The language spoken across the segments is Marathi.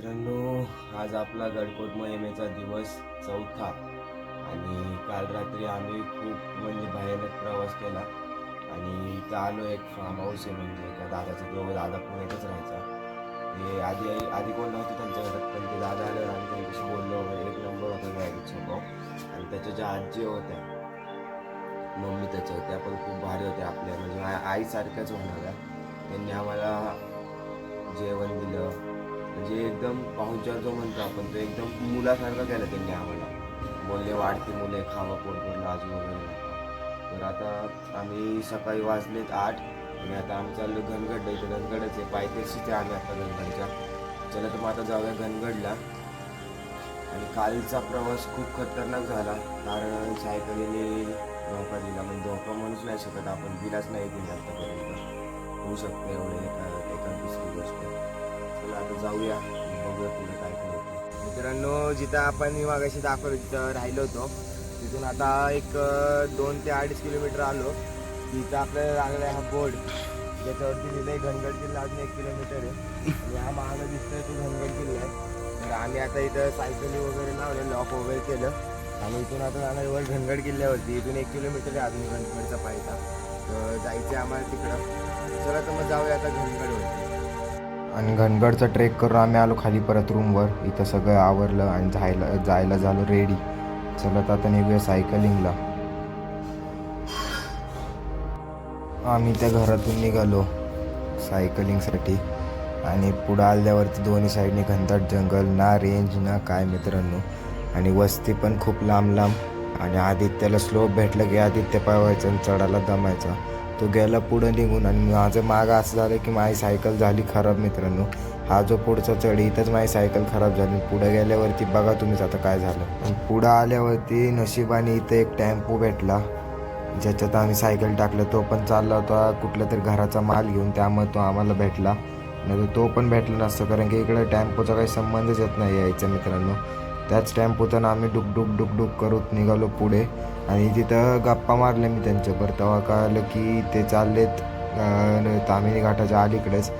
मित्रांनो आज आपला गडकोट मोहिमेचा दिवस चौथा. आणि काल रात्री आम्ही खूप म्हणजे भयानक प्रवास केला. आणि इथं आलो एक फार्म हाऊस आहे म्हणजे एका दादाचा जो दादा पुण्यातच राहायचा. ते आधी आधी कोण नव्हतं त्यांच्या घरात पण ते दादा आले आणि त्यांच्याशी बोललो वगैरे. एक नंबर होता गायक स्वभाव. आणि त्याच्या ज्या आजी होत्या मम्मी त्याच्या त्या पण खूप भारी होत्या आपल्या. म्हणजे आईसारख्याच होणाऱ्या. त्यांनी आम्हाला जेवण दिलं. म्हणजे एकदम पाहुणचार जो म्हणतो आपण तो एकदम मुलासारखा केला त्यांनी आम्हाला. बोलले वाढते मुले खावं पोटभर लाजू वगैरे तर आता आम्ही सकाळी वाजलेत आठ आणि आता आम्ही चाललो घनगड इथे घनगडच आहे पायथ्याशीच आहे आम्ही आता घनगडच्या चला तर मग आता जाऊया घनगडला आणि कालचा प्रवास खूप खतरनाक झाला कारण सायकलीने धोका दिला म्हणजे धोका म्हणूच नाही शकत आपण दिलाच नाही दिला आतापर्यंत होऊ शकतं एवढे काय? जाऊया. बघूया पुढे काय काय होतं मित्रांनो जिथं आपण मागाशी दाखवलं तिथं राहिलो होतो तिथून आता एक दोन ते अडीच किलोमीटर आलो. तिथं आपल्याला लागला हा बोर्ड. ज्याच्यावरती लिहिलंय घनगड किल्ला अजून एक किलोमीटर आहे. आणि हा महाग दिसतोय तो घनगड किल्ला आहे. तर आम्ही आता इथं सायकली वगैरे लावले लॉक वगैरे केलं. आणि इथून आता जाणार वर घनगड किल्ल्यावरती. इथून एक किलोमीटर आहे अजून घनगडचा पायथा. तर जायचं आहे आम्हाला तिकडं. चला तर मग जाऊया आता घनगडवरती आणि घनगडचा ट्रेक करून आम्ही आलो खाली परत रूमवर इथं सगळं आवरलं आणि जायला जायला झालो रेडी चलत आता निघूया सायकलिंगला आम्ही त्या घरातून निघालो सायकलिंगसाठी आणि पुढं आल्यावरती दोन्ही साईडने घनदाट जंगल ना रेंज ना काय मित्रांनो. आणि वस्ती पण खूप लांब लांब आणि आदित्याला स्लोप भेटलं की आदित्य पावायचं आणि चढायला दमायचा. तो गेला पुढं निघून आणि माझं मागं असं झालं की माझी सायकल झाली खराब मित्रांनो. हा जो पुढचा चढ इथंच माझी सायकल खराब झाली. पुढं गेल्यावरती बघा तुम्हीच आता काय झालं. आणि पुढं आल्यावरती नशिबाने इथं एक टेम्पो भेटला. ज्याच्यात आम्ही सायकल टाकलं. तो पण चालला होता कुठल्या तरी घराचा माल घेऊन. त्यामुळे तो आम्हाला भेटला. नाही तो पण भेटला नसतं कारण की इकडे टेम्पोचा काही संबंधच येत नाही यायचा मित्रांनो. त्याच टेम्पोतून आम्ही डुकडुक डुकडुक करत निघालो पुढे. आणि तिथं गप्पा मारले मी त्यांच्यावर तेव्हा कळलं की ते चाललेत तामिनी घाटाच्या अलीकडेच.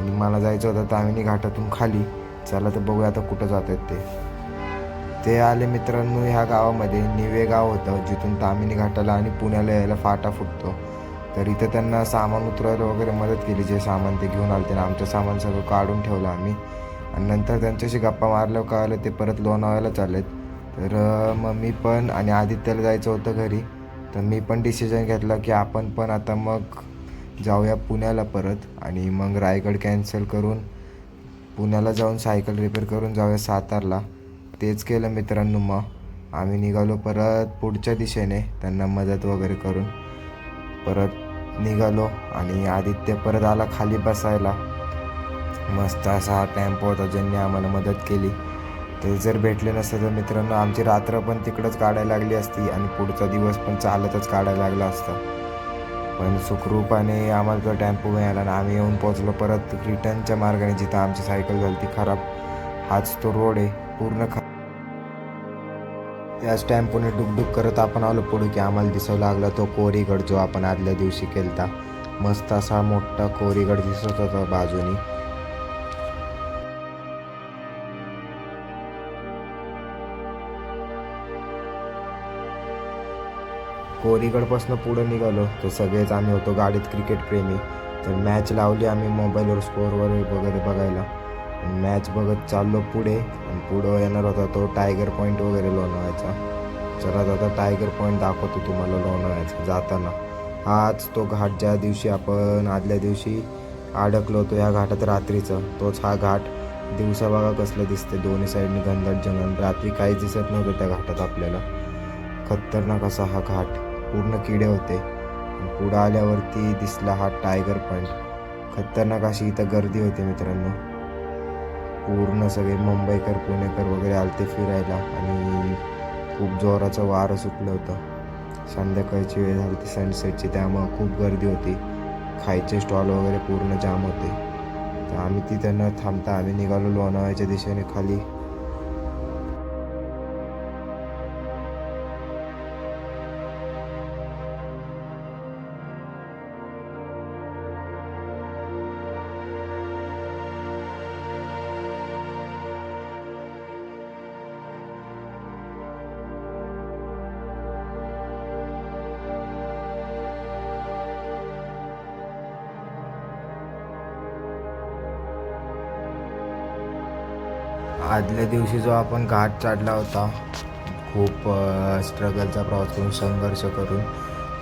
आणि मला जायचं होतं तामिनी घाटातून खाली. चला तर बघूया आता कुठं जात आहेत ते. ते आले मित्रांनो ह्या गावामध्ये. निवे गाव होतं जिथून तामिनी घाटाला आणि पुण्याला यायला फाटा फुटतो. तर इथं त्यांना सामान उतरायला वगैरे मदत केली. जे सामान ते घेऊन आले. आणि आमचं सामान सगळं काढून ठेवलं आम्ही. आणि नंतर त्यांच्याशी गप्पा मारल्यावर कळालं ते परत लोणावळ्याला चाललेत. तर मग मी पण आणि आदित्यला जायचं होतं घरी. तर मी पण डिसिजन घेतला की आपण पण आता मग जाऊया पुण्याला परत आणि मग रायगड कॅन्सल करून पुण्याला जाऊन सायकल रिपेअर करून जाऊया सातारला. तेच केलं मित्रांनो मग. आम्ही निघालो परत पुढच्या दिशेने त्यांना मदत वगैरे करून. परत निघालो आणि आदित्य परत आला खाली बसायला. मस्त असा हा टेम्पो होता ज्यांनी आम्हाला मदत केली. ते जर भेटले नसते तर मित्रांनो आमची रात्र पण तिकडंच काढायला लागली असती आणि पुढचा दिवस पण चालतच काढायला लागला असता. पण सुखरूपाने आम्हाला तो टेम्पो मिळाला आणि आम्ही येऊन पोचलो परत रिटर्नच्या मार्गाने जिथं आमची सायकल झाली ती खराब. हाच तो रोड आहे पूर्ण खा त्याच टेम्पोने डुकडुक करत आपण आलो पुढे की आम्हाला दिसू लागला तो कोरीगड जो आपण आदल्या दिवशी केलता. मस्त असा मोठा कोरीगड दिसत होता बाजूनी. कोरीगडपासून पुढं निघालो तर सगळेच आम्ही होतो गाडीत क्रिकेट प्रेमी. तर मॅच लावली आम्ही मोबाईलवर स्कोअरवर वगैरे बघायला. मॅच बघत चाललो पुढे आणि पुढं येणार होता तो टायगर पॉईंट वगैरे लोणावळ्याचा. चला आता टायगर पॉईंट दाखवतो तुम्हाला लोणावळ्याचा जाताना. हाच तो घाट ज्या दिवशी आपण आदल्या दिवशी अडकलो होतो ह्या घाटात रात्रीचं तोच हा घाट दिवसा बघा कसलं दिसते दोन्ही साईडनी घनदाट जंगल रात्री काहीच दिसत नव्हतं त्या घाटात आपल्याला. खतरनाक असा हा घाट. पूर्ण किडे होते. पुढं आल्यावरती दिसला हा टायगर पॉईंट खतरनाक अशी इथं गर्दी होती मित्रांनो. पूर्ण सगळे मुंबईकर पुणेकर वगैरे आलते फिरायला आणि खूप जोराचं वारं सुटलं होतं. संध्याकाळची वेळ झाली ती सनसेटची त्यामुळं खूप गर्दी होती. खायचे स्टॉल वगैरे पूर्ण जाम होते. तर आम्ही तिथं न थांबता आम्ही निघालो लोणावळ्याच्या दिशेने खाली. आदल्या दिवशी जो आपण घाट चढला होता खूप स्ट्रगलचा प्रवास करून संघर्ष करून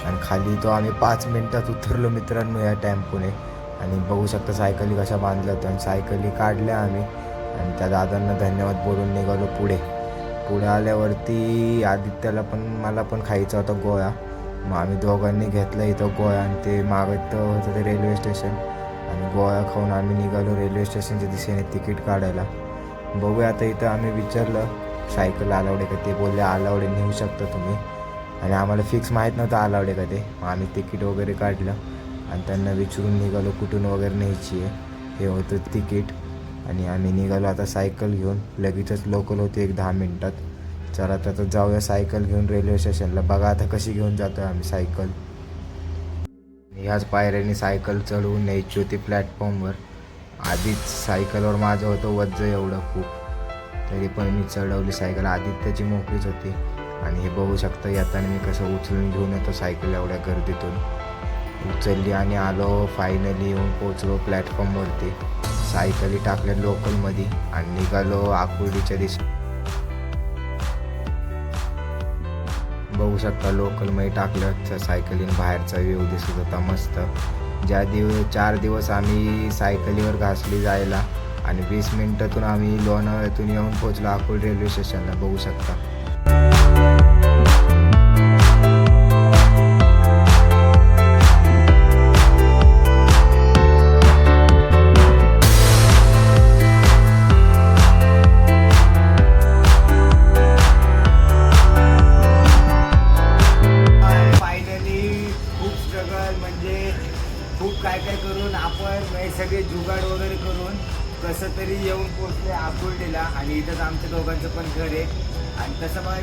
आणि खाली तो आम्ही पाच मिनटात उतरलो मित्रांनो या टेम्पोने. आणि बघू शकता सायकली कशा बांधल्या होत्या आणि सायकली काढल्या आम्ही आणि त्या दादांना धन्यवाद बोलून निघालो पुढे. पुढे आल्यावरती आदित्याला पण मला पण खायचा होता गोळा. मग आम्ही दोघांनी घेतला इथं गोळा आणि ते मागत होतं ते रेल्वे स्टेशन आणि गोळा खाऊन आम्ही निघालो रेल्वे स्टेशनच्या दिशेने तिकीट काढायला. बघूया आता इथं आम्ही विचारलं सायकल आलावडे आहे का ते? बोलले आलावडे आहे नेऊ शकता तुम्ही. आणि आम्हाला फिक्स माहीत नव्हतं आलावडे आहे का ते. मग आम्ही तिकीट वगैरे काढलं आणि त्यांना विचारून निघालो कुठून वगैरे न्यायची आहे. हे होतं तिकीट. आणि आम्ही निघालो आता सायकल घेऊन. लगेचच लोकल होती एक दहा मिनटात. चला तर जाऊया सायकल घेऊन रेल्वे स्टेशनला बघा आता कशी घेऊन जातो आम्ही सायकल. ह्याच पायऱ्याने सायकल चढवून न्यायची होती प्लॅटफॉर्मवर आधीच सायकलवर माझं होतं वज्ज एवढं खूप. तरी पण मी चढवली सायकल. आदित्याची मोकळीच होती. आणि हे बघू शकता येताना मी कसं उचलून घेऊन येतो सायकल एवढ्या गर्दीतून. उचलली आणि आलो फायनली येऊन पोचलो प्लॅटफॉर्मवरती सायकली टाकल्या लोकलमध्ये आणि निघालो आकुर्डीच्या दिशे बघू शकता लोकलमध्ये टाकलं तर सायकलीन बाहेरचा व्ह्यू दिसत होता मस्त. ज्या दिवस चार दिवस आम्ही सायकलीवर घासली जायला आणि वीस मिनटातून आम्ही लोणावळ्यातून येऊन पोचलो अकोल रेल्वे स्टेशनला बघू शकता.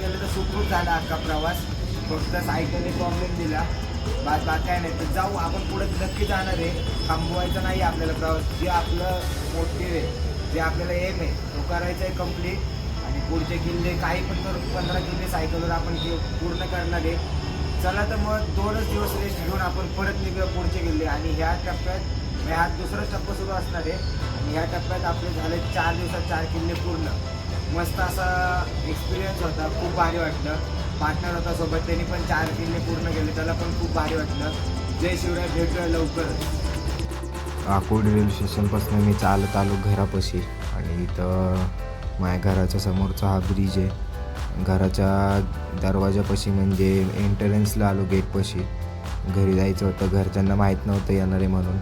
गेलं तर सुखरूप झाला अख्खा प्रवास. फक्त सायकलने प्रॉब्लेम दिला. बास बाकी काय नाही. तर जाऊ आपण पुढे नक्की जाणार आहे. थांबवायचं नाही आपल्याला प्रवास. जे आपलं मोटिव्ह आहे जे आपल्याला एम आहे तो करायचा आहे कंप्लीट आणि पुढचे किल्ले काही पण करून पंधरा किल्ले सायकलवर आपण पूर्ण करणार आहे. चला तर मग दोनच दिवस रेस्ट घेऊन आपण परत निघूया पुढचे किल्ले. आणि ह्या टप्प्यात म्हणजे हा दुसरा टप्पा सुरू असणार आहे. आणि ह्या टप्प्यात आपले झाले चार दिवसात चार किल्ले पूर्ण. मस्त असा एक्सपिरियन्स होता. खूप भारी वाटलं. पार्टनर होता सोबत. त्यांनी पण चार किल्ले पूर्ण केले. त्याला पण खूप भारी वाटलं. जय शिवराय. भेटूया लवकर. अकोट रेल्वे स्टेशनपासून मी चालत आलो घरापाशी. आणि इथं माझ्या घराच्या समोरचा हा ब्रिज आहे. घराच्या दरवाजापाशी म्हणजे एंट्रन्सला आलो गेटपाशी घरी जायचं होतं. घरच्यांना माहीत नव्हतं येणार आहे म्हणून.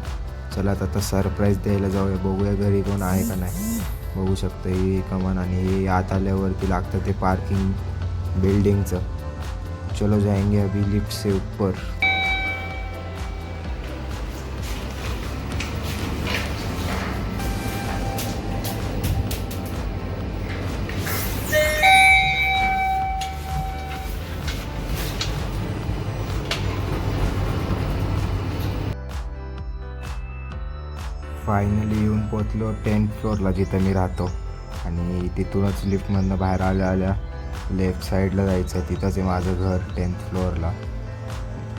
चला आता सरप्राईज द्यायला जाऊया. बघूया घरी कोण आहे का नाही. बघू शकतं ही कमान आणि हे आत आल्यावरती लागतं ते पार्किंग बिल्डिंगचं चलो जाएंगे अभी लिफ्ट से ऊपर. फायनली येऊन पोचलो टेन्थ फ्लोअरला जिथं मी राहतो. आणि तिथूनच लिफ्टमधनं बाहेर आल्या आल्या लेफ्ट साईडला जायचं तिथंच आहे माझं घर टेन्थ फ्लोअरला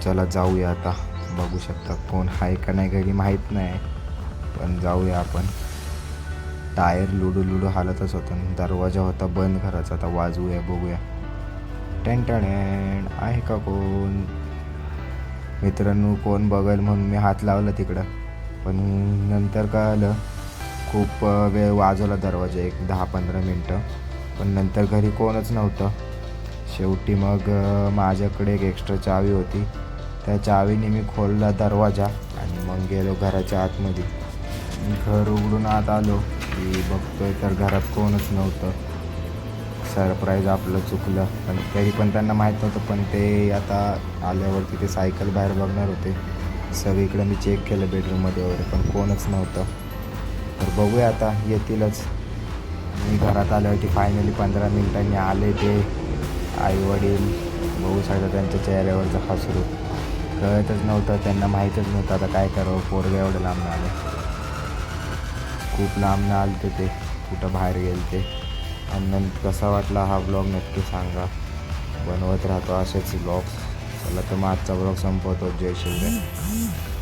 चला जाऊया आता. बघू शकता कोण आहे का नाही घरी माहीत नाही. पण जाऊया आपण. टायर लुडू लुडू हालतच होतं. दरवाजा होता बंद घराचा. आता वाजवूया बघूया. टेंटण आहे का कोण? मित्रांनो कोण बघेल म्हणून मी हात लावला तिकडं. पण नंतर काय आलं खूप वेळ वाजवला दरवाजा एक दहा पंधरा मिनटं. पण नंतर घरी कोणच नव्हतं. शेवटी मग माझ्याकडे एक एक्स्ट्रा चावी होती. त्या चावीने मी खोलला दरवाजा आणि मग गेलो घराच्या आतमध्ये. घर उघडून आत आलो की बघतोय तर घरात कोणच नव्हतं. सरप्राईज आपलं चुकलं. पण तरी पण त्यांना माहीत नव्हतं पण ते आता आल्यावरती ते सायकल बाहेर बघणार होते. सगळीकडे मी चेक केलं बेडरूममध्ये वगैरे पण कोणच नव्हतं. तर बघूया आता येतीलच. मी घरात आल्यावरती फायनली पंधरा मिनिटांनी आले ते. आई वडील बघू शकता त्यांच्या चेहऱ्यावरचं हसरू. कळतच नव्हतं त्यांना माहीतच नव्हतं आता काय करावं. पोरगं एवढं लांबनं आलं. खूप लांबनं आलं ते. कुठं बाहेर गेलं ते. आणि नंतर कसा वाटला हा ब्लॉग नक्की सांगा. बनवत राहतो असेच ब्लॉग्स चला तर मग आजचा ब्लॉग संपवतो. जय शिंदे